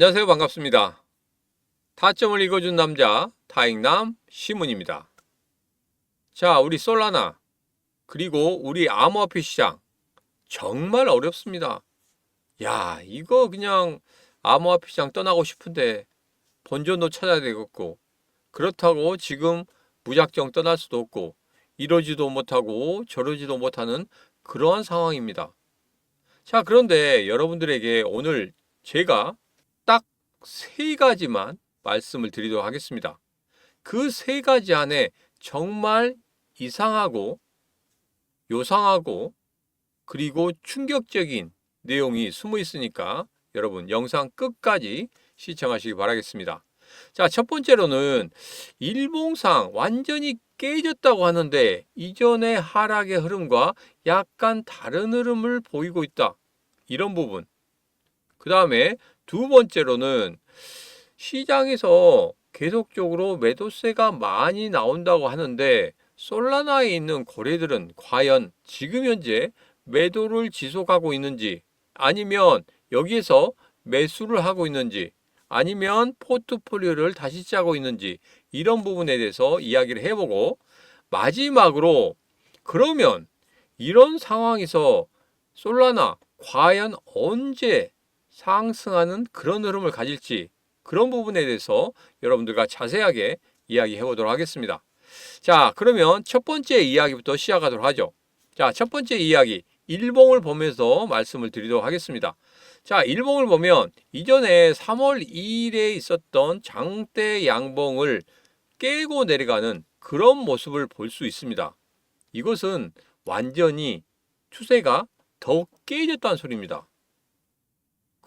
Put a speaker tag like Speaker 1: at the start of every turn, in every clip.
Speaker 1: 안녕하세요. 반갑습니다. 타점을 읽어준 남자 타익남 시문입니다. 자, 우리 솔라나 그리고 우리 암호화폐 시장 정말 어렵습니다. 야, 이거 그냥 암호화폐 시장 떠나고 싶은데 본전도 찾아야 되겠고 그렇다고 지금 무작정 떠날 수도 없고 이러지도 못하고 저러지도 못하는 그러한 상황입니다. 자, 그런데 여러분들에게 오늘 제가 딱 세 가지만 말씀을 드리도록 하겠습니다. 그 세 가지 안에 정말 이상하고 요상하고 그리고 충격적인 내용이 숨어 있으니까 여러분 영상 끝까지 시청하시기 바라겠습니다. 자, 첫 번째로는 일봉상 완전히 깨졌다고 하는데 이전의 하락의 흐름과 약간 다른 흐름을 보이고 있다. 이런 부분. 그 다음에 두 번째로는 시장에서 계속적으로 매도세가 많이 나온다고 하는데 솔라나에 있는 거래들은 과연 지금 현재 매도를 지속하고 있는지 아니면 여기에서 매수를 하고 있는지 아니면 포트폴리오를 다시 짜고 있는지 이런 부분에 대해서 이야기를 해보고 마지막으로 그러면 이런 상황에서 솔라나 과연 언제 상승하는 그런 흐름을 가질지 그런 부분에 대해서 여러분들과 자세하게 이야기해 보도록 하겠습니다. 자, 그러면 첫 번째 이야기부터 시작하도록 하죠. 자, 첫 번째 이야기 일봉을 보면서 말씀을 드리도록 하겠습니다. 자, 일봉을 보면 이전에 3월 2일에 있었던 장대 양봉을 깨고 내려가는 그런 모습을 볼 수 있습니다. 이것은 완전히 추세가 더욱 깨졌다는 소리입니다.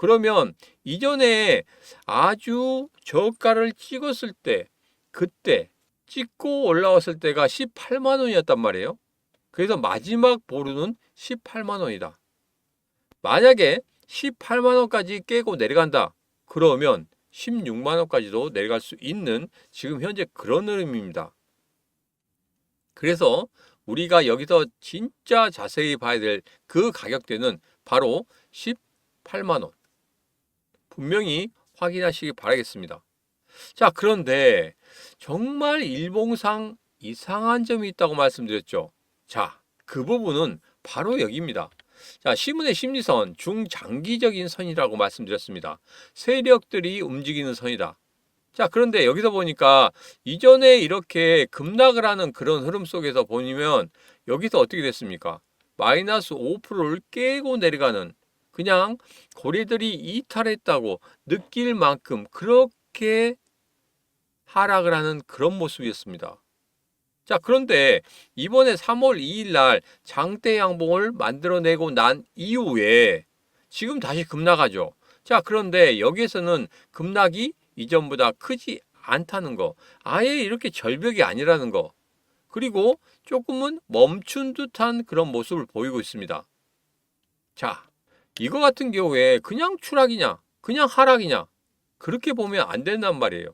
Speaker 1: 그러면 이전에 아주 저가를 찍었을 때 그때 찍고 올라왔을 때가 18만 원이었단 말이에요. 그래서 마지막 보루는 18만 원이다. 만약에 18만 원까지 깨고 내려간다. 그러면 16만 원까지도 내려갈 수 있는 지금 현재 그런 흐름입니다. 그래서 우리가 여기서 진짜 자세히 봐야 될 그 가격대는 바로 18만 원. 분명히 확인하시기 바라겠습니다. 자, 그런데 정말 일봉상 이상한 점이 있다고 말씀드렸죠. 자, 그 부분은 바로 여기입니다. 자, 시문의 심리선 중장기적인 선이라고 말씀드렸습니다. 세력들이 움직이는 선이다. 자, 그런데 여기서 보니까 이전에 이렇게 급락을 하는 그런 흐름 속에서 보면 여기서 어떻게 됐습니까? 마이너스 5%를 깨고 내려가는 그냥 고래들이 이탈했다고 느낄 만큼 그렇게 하락을 하는 그런 모습이었습니다. 자, 그런데 이번에 3월 2일 날 장대 양봉을 만들어내고 난 이후에 지금 다시 급락하죠. 자, 그런데 여기에서는 급락이 이전보다 크지 않다는 거. 아예 이렇게 절벽이 아니라는 거. 그리고 조금은 멈춘 듯한 그런 모습을 보이고 있습니다. 자, 이거 같은 경우에 그냥 추락이냐, 그냥 하락이냐, 그렇게 보면 안 된단 말이에요.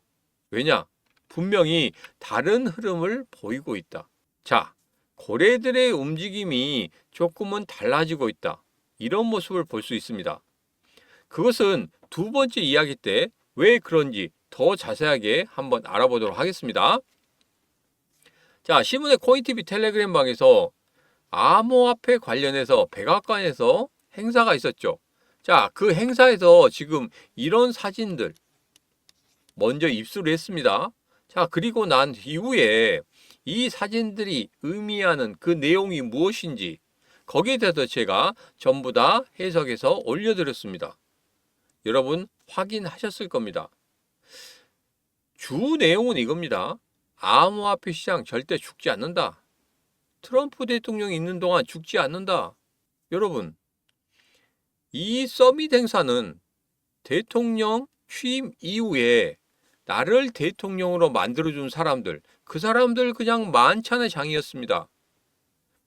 Speaker 1: 왜냐? 분명히 다른 흐름을 보이고 있다. 자, 고래들의 움직임이 조금은 달라지고 있다. 이런 모습을 볼 수 있습니다. 그것은 두 번째 이야기 때 왜 그런지 더 자세하게 한번 알아보도록 하겠습니다. 자, 시문의 코인TV 텔레그램 방에서 암호화폐 관련해서 백악관에서 행사가 있었죠. 자, 그 행사에서 지금 이런 사진들 먼저 입수를 했습니다. 자, 그리고 난 이후에 이 사진들이 의미하는 그 내용이 무엇인지 거기에 대해서 제가 전부 다 해석해서 올려드렸습니다. 여러분 확인하셨을 겁니다. 주 내용은 이겁니다. 암호화폐 시장 절대 죽지 않는다. 트럼프 대통령이 있는 동안 죽지 않는다. 여러분, 이 서밋 행사는 대통령 취임 이후에 나를 대통령으로 만들어준 사람들, 그 사람들 그냥 만찬의 장이었습니다.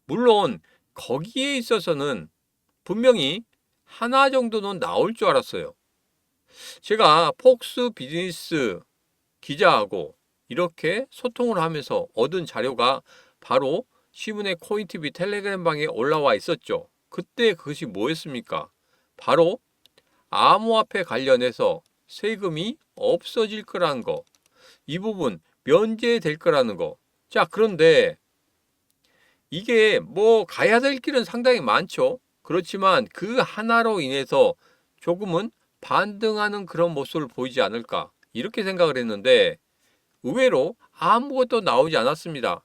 Speaker 1: 물론 거기에 있어서는 분명히 하나 정도는 나올 줄 알았어요. 제가 폭스 비즈니스 기자하고 이렇게 소통을 하면서 얻은 자료가 바로 시문의 코인TV 텔레그램 방에 올라와 있었죠. 그때 그것이 뭐였습니까? 바로 암호화폐 관련해서 세금이 없어질 거라는 거. 이 부분 면제될 거라는 거. 자, 그런데 이게 뭐 가야 될 길은 상당히 많죠. 그렇지만 그 하나로 인해서 조금은 반등하는 그런 모습을 보이지 않을까. 이렇게 생각을 했는데 의외로 아무것도 나오지 않았습니다.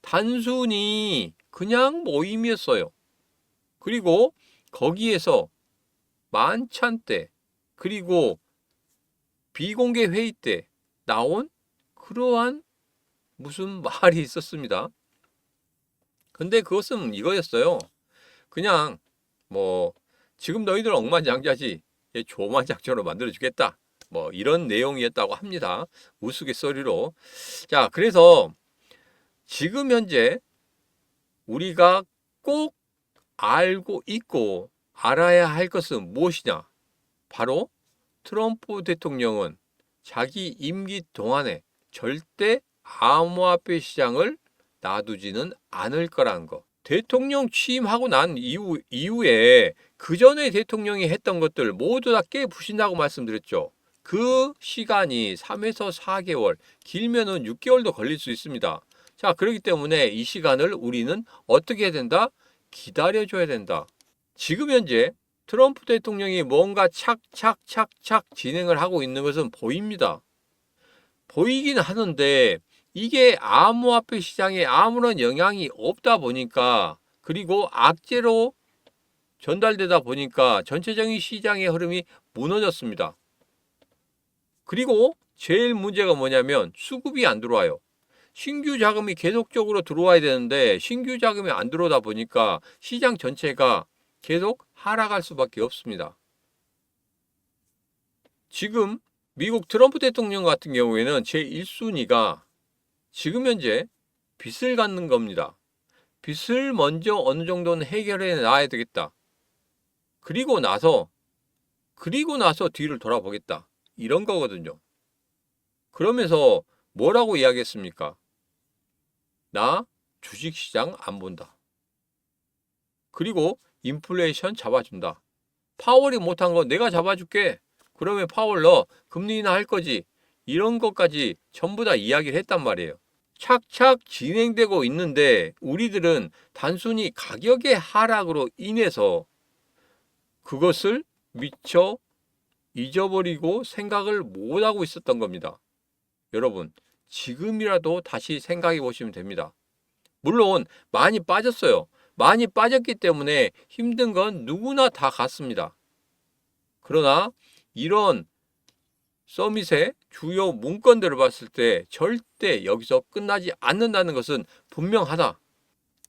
Speaker 1: 단순히 그냥 모임이었어요. 그리고 거기에서 만찬 때 그리고 비공개 회의 때 나온 그러한 무슨 말이 있었습니다. 근데 그것은 이거였어요. 그냥 뭐 지금 너희들 억만장자지 얘 조만장자로 만들어 주겠다. 뭐 이런 내용이었다고 합니다. 우스갯소리로. 자, 그래서 지금 현재 우리가 꼭 알고 있고 알아야 할 것은 무엇이냐? 바로 트럼프 대통령은 자기 임기 동안에 절대 암호화폐 시장을 놔두지는 않을 거라는 거. 대통령 취임하고 난 이후, 이후에 그 전에 대통령이 했던 것들 모두 다 깨부신다고 말씀드렸죠. 그 시간이 3에서 4개월, 길면은 6개월도 걸릴 수 있습니다. 자, 그렇기 때문에 이 시간을 우리는 어떻게 해야 된다? 기다려줘야 된다. 지금 현재 트럼프 대통령이 뭔가 착착착착 진행을 하고 있는 것은 보입니다. 보이긴 하는데 이게 암호화폐 시장에 아무런 영향이 없다 보니까 그리고 악재로 전달되다 보니까 전체적인 시장의 흐름이 무너졌습니다. 그리고 제일 문제가 뭐냐면 수급이 안 들어와요. 신규 자금이 계속적으로 들어와야 되는데 신규 자금이 안 들어오다 보니까 시장 전체가 계속 하락할 수밖에 없습니다. 지금 미국 트럼프 대통령 같은 경우에는 제1순위가 지금 현재 빚을 갖는 겁니다. 빚을 먼저 어느 정도는 해결해 놔야 되겠다. 그리고 나서, 그리고 나서 뒤를 돌아보겠다. 이런 거거든요. 그러면서 뭐라고 이야기했습니까? 나 주식시장 안 본다. 그리고 인플레이션 잡아준다. 파월이 못한 거 내가 잡아줄게. 그러면 파월 너 금리 인하 할 거지. 이런 것까지 전부 다 이야기를 했단 말이에요. 착착 진행되고 있는데 우리들은 단순히 가격의 하락으로 인해서 그것을 미처 잊어버리고 생각을 못하고 있었던 겁니다. 여러분, 지금이라도 다시 생각해 보시면 됩니다. 물론 많이 빠졌어요. 많이 빠졌기 때문에 힘든 건 누구나 다 같습니다. 그러나 이런 서밋의 주요 문건들을 봤을 때 절대 여기서 끝나지 않는다는 것은 분명하다.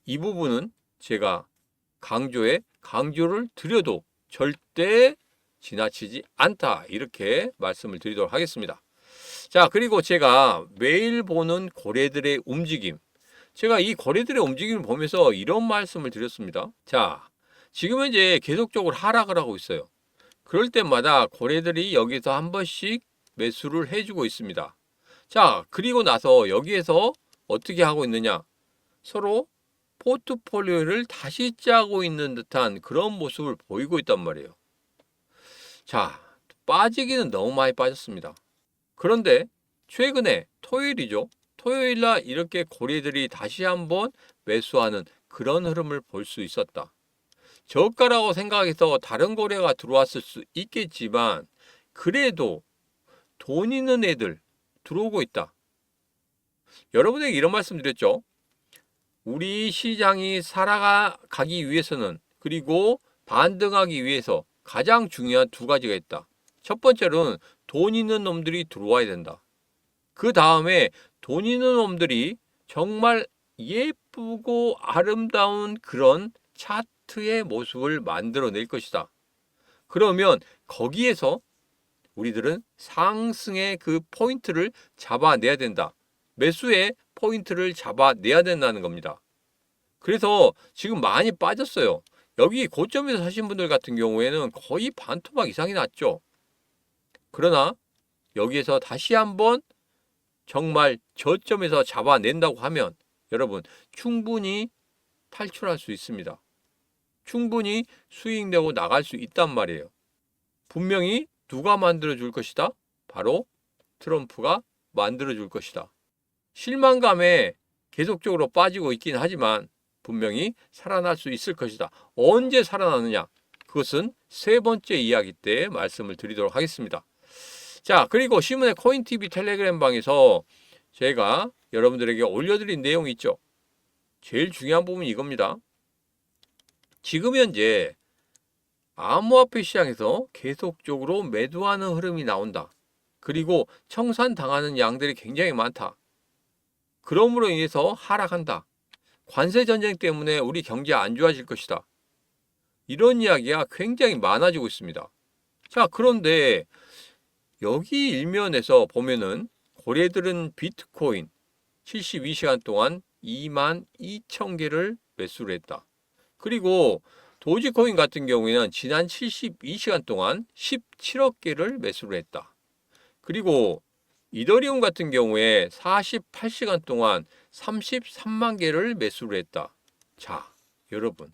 Speaker 1: 이 부분은 제가 강조에 강조를 드려도 절대 지나치지 않다. 이렇게 말씀을 드리도록 하겠습니다. 자, 그리고 제가 매일 보는 고래들의 움직임. 제가 이 고래들의 움직임을 보면서 이런 말씀을 드렸습니다. 자, 지금 현재 계속적으로 하락을 하고 있어요. 그럴 때마다 고래들이 여기서 한 번씩 매수를 해주고 있습니다. 자, 그리고 나서 여기에서 어떻게 하고 있느냐? 서로 포트폴리오를 다시 짜고 있는 듯한 그런 모습을 보이고 있단 말이에요. 자, 빠지기는 너무 많이 빠졌습니다. 그런데 최근에 토요일이죠. 토요일 날 이렇게 고래들이 다시 한번 매수하는 그런 흐름을 볼 수 있었다. 저가라고 생각해서 다른 고래가 들어왔을 수 있겠지만 그래도 돈 있는 애들 들어오고 있다. 여러분에게 이런 말씀 드렸죠. 우리 시장이 살아가기 위해서는 그리고 반등하기 위해서 가장 중요한 두 가지가 있다. 첫 번째로는 돈 있는 놈들이 들어와야 된다. 그 다음에 돈 있는 놈들이 정말 예쁘고 아름다운 그런 차트의 모습을 만들어낼 것이다. 그러면 거기에서 우리들은 상승의 그 포인트를 잡아내야 된다. 매수의 포인트를 잡아내야 된다는 겁니다. 그래서 지금 많이 빠졌어요. 여기 고점에서 사신 분들 같은 경우에는 거의 반토막 이상이 났죠. 그러나 여기에서 다시 한번 정말 저점에서 잡아낸다고 하면 여러분 충분히 탈출할 수 있습니다. 충분히 수익 내고 나갈 수 있단 말이에요. 분명히 누가 만들어 줄 것이다? 바로 트럼프가 만들어 줄 것이다. 실망감에 계속적으로 빠지고 있긴 하지만 분명히 살아날 수 있을 것이다. 언제 살아나느냐? 그것은 세 번째 이야기 때 말씀을 드리도록 하겠습니다. 자, 그리고 시문의 코인TV 텔레그램 방에서 제가 여러분들에게 올려드린 내용이 있죠. 제일 중요한 부분이 이겁니다. 지금 현재 암호화폐 시장에서 계속적으로 매도하는 흐름이 나온다. 그리고 청산당하는 양들이 굉장히 많다. 그러므로 인해서 하락한다. 관세 전쟁 때문에 우리 경제 안 좋아질 것이다. 이런 이야기가 굉장히 많아지고 있습니다. 자, 그런데 여기 일면에서 보면은 고래들은 비트코인 72시간 동안 2만 2천 개를 매수를 했다. 그리고 도지코인 같은 경우에는 지난 72시간 동안 17억 개를 매수를 했다. 그리고 이더리움 같은 경우에 48시간 동안 33만 개를 매수를 했다. 자, 여러분.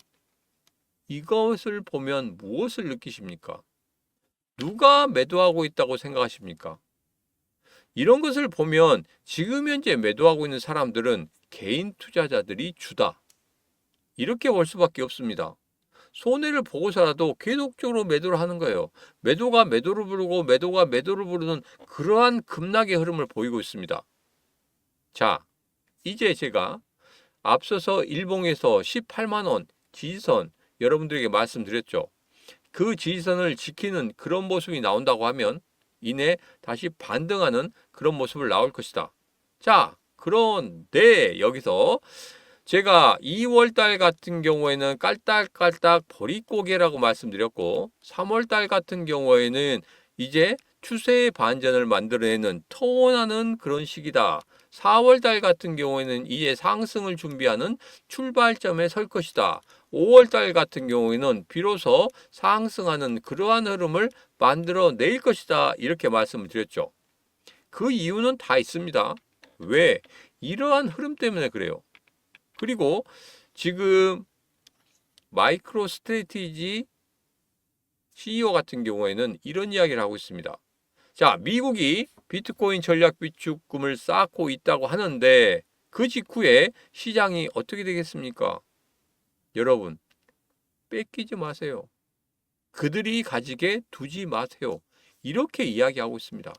Speaker 1: 이것을 보면 무엇을 느끼십니까? 누가 매도하고 있다고 생각하십니까? 이런 것을 보면 지금 현재 매도하고 있는 사람들은 개인 투자자들이 주다. 이렇게 볼 수밖에 없습니다. 손해를 보고서라도 계속적으로 매도를 하는 거예요. 매도가 매도를 부르고 매도가 매도를 부르는 그러한 급락의 흐름을 보이고 있습니다. 자, 이제 제가 앞서서 일봉에서 18만 원 지지선 여러분들에게 말씀드렸죠. 그 지지선을 지키는 그런 모습이 나온다고 하면 이내 다시 반등하는 그런 모습을 나올 것이다. 자, 그런데 여기서 제가 2월 달 같은 경우에는 깔딱깔딱 보릿고개라고 말씀드렸고 3월 달 같은 경우에는 이제 추세의 반전을 만들어내는 터원하는 그런 시기다. 4월 달 같은 경우에는 이제 상승을 준비하는 출발점에 설 것이다. 5월 달 같은 경우에는 비로소 상승하는 그러한 흐름을 만들어 낼 것이다. 이렇게 말씀을 드렸죠. 그 이유는 다 있습니다. 왜? 이러한 흐름 때문에 그래요. 그리고 지금 마이크로 스트레티지 CEO 같은 경우에는 이런 이야기를 하고 있습니다. 자, 미국이 비트코인 전략 비축금을 쌓고 있다고 하는데 그 직후에 시장이 어떻게 되겠습니까? 여러분, 뺏기지 마세요. 그들이 가지게 두지 마세요. 이렇게 이야기하고 있습니다.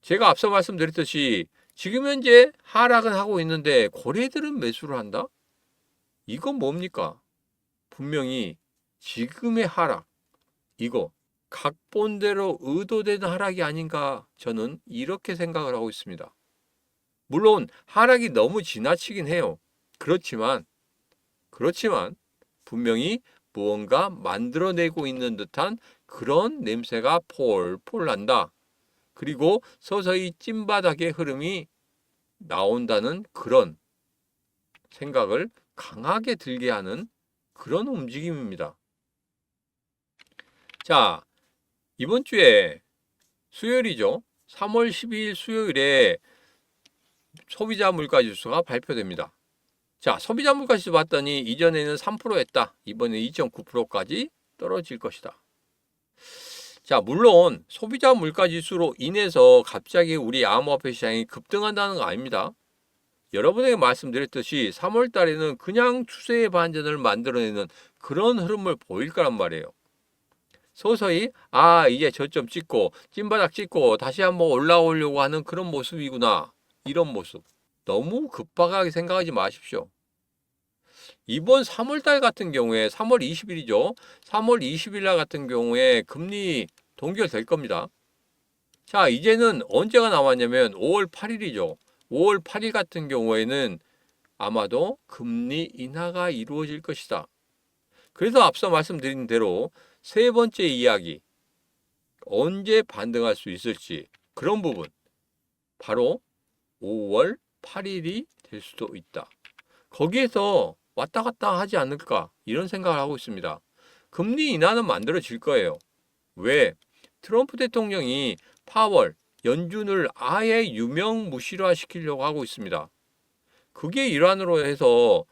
Speaker 1: 제가 앞서 말씀드렸듯이 지금 현재 하락은 하고 있는데 고래들은 매수를 한다? 이건 뭡니까? 분명히 지금의 하락, 이거 각본대로 의도된 하락이 아닌가 저는 이렇게 생각을 하고 있습니다. 물론 하락이 너무 지나치긴 해요. 그렇지만 그렇지만 분명히 무언가 만들어내고 있는 듯한 그런 냄새가 폴폴 난다. 그리고 서서히 찐바닥의 흐름이 나온다는 그런 생각을 강하게 들게 하는 그런 움직임입니다. 자, 이번 주에 수요일이죠. 3월 12일 수요일에 소비자 물가 지수가 발표됩니다. 자, 소비자 물가 지수 봤더니 이전에는 3%였다. 이번에 2.9%까지 떨어질 것이다. 자, 물론 소비자 물가 지수로 인해서 갑자기 우리 암호화폐 시장이 급등한다는 거 아닙니다. 여러분에게 말씀드렸듯이 3월 달에는 그냥 추세의 반전을 만들어내는 그런 흐름을 보일 거란 말이에요. 서서히 아 이제 저점 찍고 찐바닥 찍고 다시 한번 올라오려고 하는 그런 모습이구나 이런 모습 너무 급박하게 생각하지 마십시오. 이번 3월달 같은 경우에 3월 20일이죠. 3월 20일 날 같은 경우에 금리 동결될 겁니다. 자, 이제는 언제가 남았냐면 5월 8일이죠. 5월 8일 같은 경우에는 아마도 금리 인하가 이루어질 것이다. 그래서 앞서 말씀드린 대로 세 번째 이야기, 언제 반등할 수 있을지 그런 부분, 바로 5월 8일이 될 수도 있다. 거기에서 왔다 갔다 하지 않을까 이런 생각을 하고 있습니다. 금리 인하는 만들어질 거예요. 왜? 트럼프 대통령이 파월, 연준을 아예 유명무실화 시키려고 하고 있습니다. 그게 일환으로 해서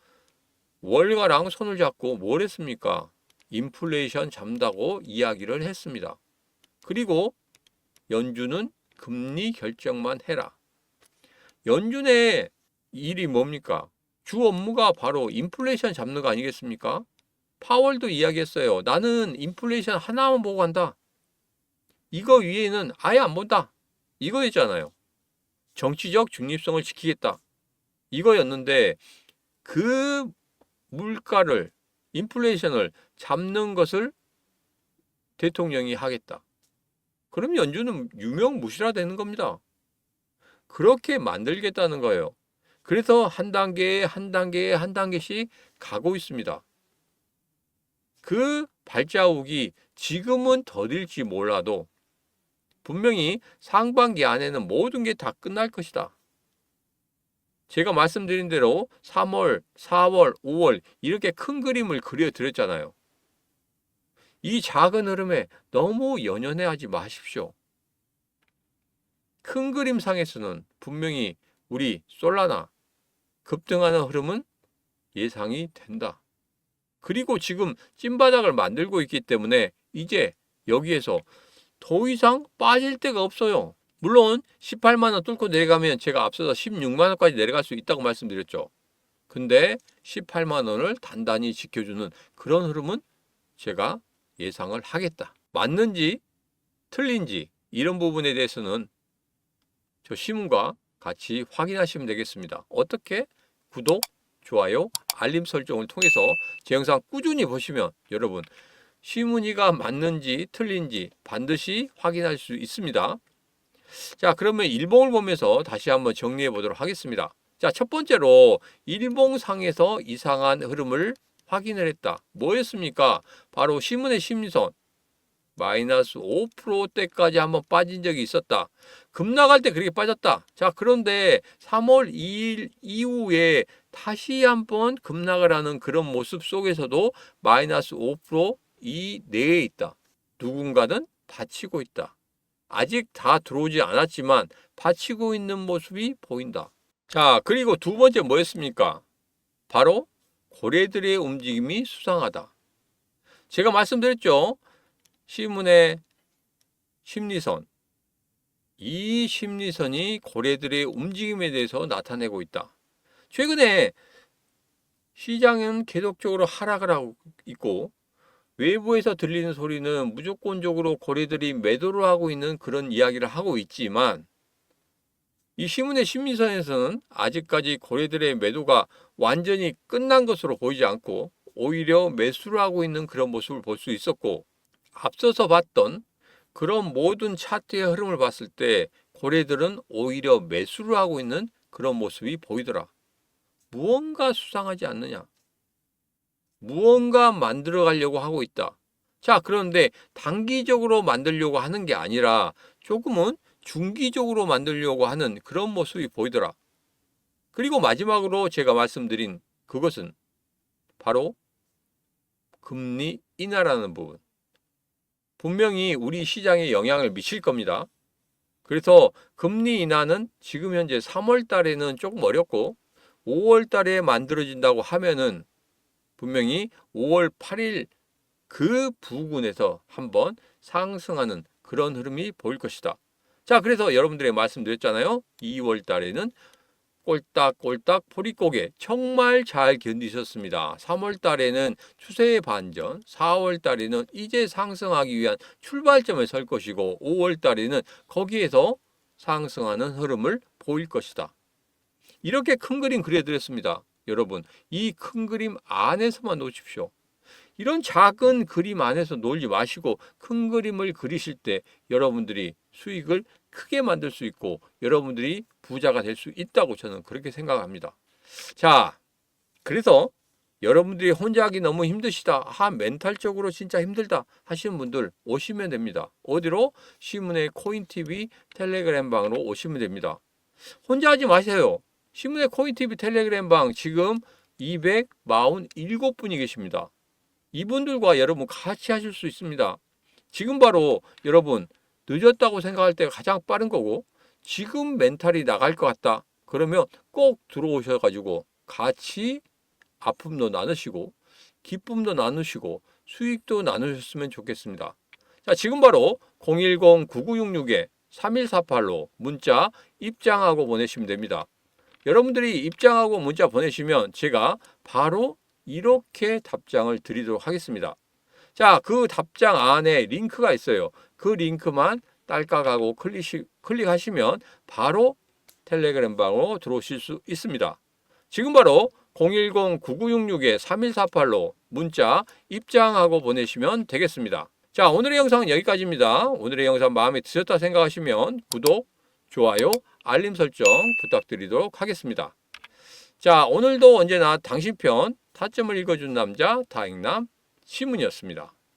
Speaker 1: 월가랑 손을 잡고 뭘 했습니까? 인플레이션 잠다고 이야기를 했습니다. 그리고 연준은 금리 결정만 해라. 연준의 일이 뭡니까? 주 업무가 바로 인플레이션 잡는 거 아니겠습니까? 파월도 이야기했어요. 나는 인플레이션 하나만 보고 간다. 이거 위에는 아예 안 본다. 이거였잖아요. 정치적 중립성을 지키겠다. 이거였는데 그 물가를 인플레이션을 잡는 것을 대통령이 하겠다. 그럼 연준은 유명무실화 되는 겁니다. 그렇게 만들겠다는 거예요. 그래서 한 단계에 한 단계에 한 단계씩 가고 있습니다. 그 발자국이 지금은 더딜지 몰라도 분명히 상반기 안에는 모든 게 다 끝날 것이다. 제가 말씀드린 대로 3월, 4월, 5월 이렇게 큰 그림을 그려드렸잖아요. 이 작은 흐름에 너무 연연해 하지 마십시오. 큰 그림상에서는 분명히 우리 솔라나 급등하는 흐름은 예상이 된다. 그리고 지금 찐바닥을 만들고 있기 때문에 이제 여기에서 더 이상 빠질 데가 없어요. 물론 18만 원 뚫고 내려가면 제가 앞서서 16만 원까지 내려갈 수 있다고 말씀드렸죠. 근데 18만 원을 단단히 지켜주는 그런 흐름은 제가 예상을 하겠다. 맞는지 틀린지 이런 부분에 대해서는 저 신문과 같이 확인하시면 되겠습니다. 어떻게? 구독, 좋아요, 알림 설정을 통해서 제 영상 꾸준히 보시면 여러분 시문이가 맞는지 틀린지 반드시 확인할 수 있습니다. 자, 그러면 일봉을 보면서 다시 한번 정리해 보도록 하겠습니다. 자, 첫 번째로 일봉상에서 이상한 흐름을 확인을 했다. 뭐였습니까? 바로 시문의 심리선. 마이너스 5%대까지 한번 빠진 적이 있었다. 급락할 때 그렇게 빠졌다. 자, 그런데 3월 2일 이후에 다시 한번 급락을 하는 그런 모습 속에서도 마이너스 5%이 내에 있다. 누군가는 받치고 있다. 아직 다 들어오지 않았지만 받치고 있는 모습이 보인다. 자, 그리고 두 번째 뭐였습니까? 바로 고래들의 움직임이 수상하다. 제가 말씀드렸죠. 시문의 심리선. 이 심리선이 고래들의 움직임에 대해서 나타내고 있다. 최근에 시장은 계속적으로 하락을 하고 있고 외부에서 들리는 소리는 무조건적으로 고래들이 매도를 하고 있는 그런 이야기를 하고 있지만 이 시문의 심리선에서는 아직까지 고래들의 매도가 완전히 끝난 것으로 보이지 않고 오히려 매수를 하고 있는 그런 모습을 볼 수 있었고 앞서서 봤던 그런 모든 차트의 흐름을 봤을 때 고래들은 오히려 매수를 하고 있는 그런 모습이 보이더라. 무언가 수상하지 않느냐? 무언가 만들어 가려고 하고 있다. 자, 그런데 단기적으로 만들려고 하는 게 아니라 조금은 중기적으로 만들려고 하는 그런 모습이 보이더라. 그리고 마지막으로 제가 말씀드린 그것은 바로 금리 인하라는 부분. 분명히 우리 시장에 영향을 미칠 겁니다. 그래서 금리 인하는 지금 현재 3월 달에는 조금 어렵고 5월 달에 만들어진다고 하면은 분명히 5월 8일 그 부근에서 한번 상승하는 그런 흐름이 보일 것이다. 자, 그래서 여러분들의 말씀드렸잖아요. 2월 달에는 꼴딱꼴딱 보릿고개 정말 잘 견디셨습니다. 3월 달에는 추세의 반전, 4월 달에는 이제 상승하기 위한 출발점에 설 것이고 5월 달에는 거기에서 상승하는 흐름을 보일 것이다. 이렇게 큰 그림 그려드렸습니다. 여러분, 이 큰 그림 안에서만 놓으십시오. 이런 작은 그림 안에서 놀지 마시고 큰 그림을 그리실 때 여러분들이 수익을 크게 만들 수 있고 여러분들이 부자가 될 수 있다고 저는 그렇게 생각합니다. 자, 그래서 여러분들이 혼자 하기 너무 힘드시다. 아, 멘탈적으로 진짜 힘들다 하시는 분들 오시면 됩니다. 어디로? 시문의 코인TV 텔레그램 방으로 오시면 됩니다. 혼자 하지 마세요. 시문의 코인TV 텔레그램 방 지금 247분이 계십니다. 이분들과 여러분 같이 하실 수 있습니다. 지금 바로 여러분 늦었다고 생각할 때가 가장 빠른 거고 지금 멘탈이 나갈 것 같다. 그러면 꼭 들어오셔가지고 같이 아픔도 나누시고 기쁨도 나누시고 수익도 나누셨으면 좋겠습니다. 자, 지금 바로 010-9966-3148로 문자 입장하고 보내시면 됩니다. 여러분들이 입장하고 문자 보내시면 제가 바로 이렇게 답장을 드리도록 하겠습니다. 자, 그 답장 안에 링크가 있어요. 그 링크만 딸깍하고 클릭, 클릭하시면 바로 텔레그램 방으로 들어오실 수 있습니다. 지금 바로 010-9966-3148로 문자 입장하고 보내시면 되겠습니다. 자, 오늘의 영상은 여기까지입니다. 오늘의 영상 마음에 드셨다 생각하시면 구독, 좋아요, 알림 설정 부탁드리도록 하겠습니다. 자, 오늘도 언제나 당신 편 타점을 읽어준 남자 다행남 시문이었습니다.